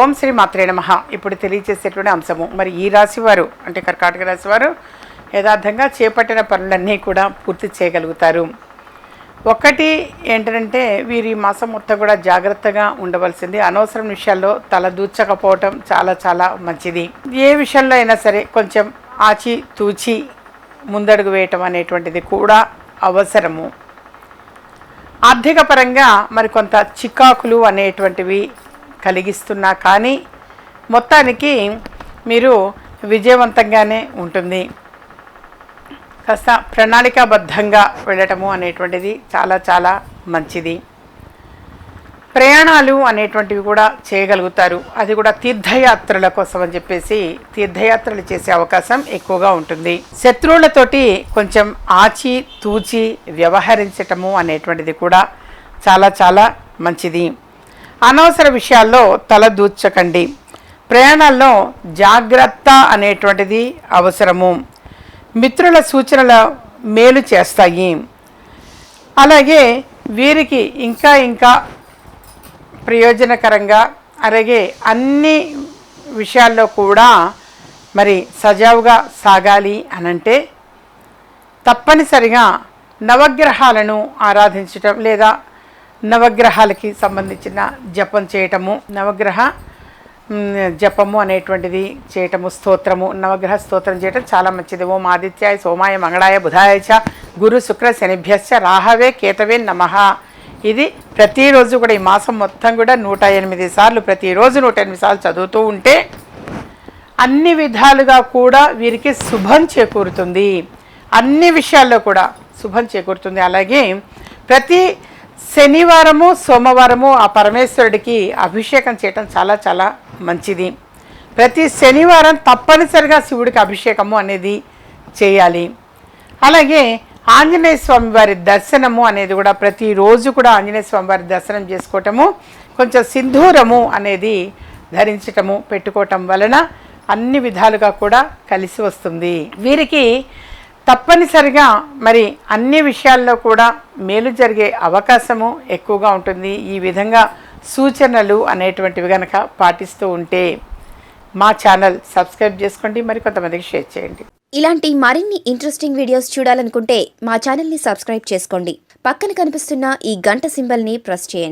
ఓం శ్రీ మాత్రే నమ. ఇప్పుడు తెలియజేసేటువంటి అంశము. మరి ఈ రాశివారు అంటే కర్కాటక రాశివారు యథార్థంగా చేపట్టిన పనులన్నీ కూడా పూర్తి చేయగలుగుతారు. ఒకటి ఏంటంటే వీరి మాసం మొత్తం కూడా జాగ్రత్తగా ఉండవలసింది. అనవసరం విషయాల్లో తల దూచకపోవటం చాలా చాలా మంచిది. ఏ విషయంలో అయినా సరే కొంచెం ఆచి తూచి ముందడుగు వేయటం అనేటువంటిది కూడా అవసరము. ఆర్థిక పరంగా మరి కొంత చికాకులు అనేటువంటివి కలిగిస్తున్నా కానీ మొత్తానికి మీరు విజయవంతంగానే ఉంటుంది. కాస్త ప్రణాళికాబద్ధంగా వెళ్ళటము అనేటువంటిది చాలా చాలా మంచిది. ప్రయాణాలు అనేటువంటివి కూడా చేయగలుగుతారు. అది కూడా తీర్థయాత్రల కోసం అని చెప్పేసి తీర్థయాత్రలు చేసే అవకాశం ఎక్కువగా ఉంటుంది. శత్రువులతోటి కొంచెం ఆచి తూచి వ్యవహరించటము అనేటువంటిది కూడా చాలా చాలా మంచిది. అనవసర విషయాల్లో తల దూర్చకండి ప్రయాణాల్లో జాగ్రత్త అనేటువంటిది అవసరము. మిత్రుల సూచనల మేలు చేస్తాయి. అలాగే వీరికి ఇంకా ఇంకా ప్రయోజనకరంగా అలాగే అన్ని విషయాల్లో కూడా మరి సజావుగా సాగాలి అనంటే తప్పనిసరిగా నవగ్రహాలను ఆరాధించటం లేదా నవగ్రహాలకి సంబంధించిన జపం చేయటము నవగ్రహ జపము అనేటువంటిది చేయటము స్తోత్రము నవగ్రహ స్తోత్రం చేయటం చాలా మంచిది. ఓం ఆదిత్యాయ సోమాయ మంగళాయ బుధాయ చ గురు శుక్ర శనిభ్యశ్చ రాహవే కేతవే నమః. ఇది ప్రతిరోజు కూడా ఈ మాసం మొత్తం కూడా నూట ఎనిమిది సార్లు ప్రతిరోజు నూట ఎనిమిది సార్లు చదువుతూ ఉంటే అన్ని విధాలుగా కూడా వీరికి శుభం చేకూరుతుంది. అన్ని విషయాల్లో కూడా శుభం చేకూరుతుంది. అలాగే ప్రతి శనివారము సోమవారము ఆ పరమేశ్వరుడికి అభిషేకం చేయటం చాలా చాలా మంచిది. ప్రతి శనివారం తప్పనిసరిగా శివుడికి అభిషేకము అనేది చేయాలి. అలాగే ఆంజనేయ స్వామి వారి దర్శనము అనేది కూడా ప్రతిరోజు కూడా ఆంజనేయ స్వామి వారి దర్శనం చేసుకోవటము కొంచెం సింధూరము అనేది ధరించటము పెట్టుకోవటం వలన అన్ని విధాలుగా కూడా కలిసి వస్తుంది. వీరికి తప్పనిసరిగా మరి అన్ని విషయాల్లో కూడా మేలు జరిగే అవకాశము ఎక్కువగా ఉంటుంది. ఈ విధంగా సూచనలు అనేటువంటివి కనుక పాటిస్తూ ఉంటే మా ఛానల్ సబ్స్క్రైబ్ చేసుకోండి. మరి కొంతమందికి షేర్ చేయండి. ఇలాంటి మరిన్ని ఇంట్రెస్టింగ్ వీడియోస్ చూడాలనుకుంటే మా ఛానల్ని సబ్స్క్రైబ్ చేసుకోండి. పక్కన కనిపిస్తున్న ఈ గంట సింబల్ని ప్రెస్ చేయండి.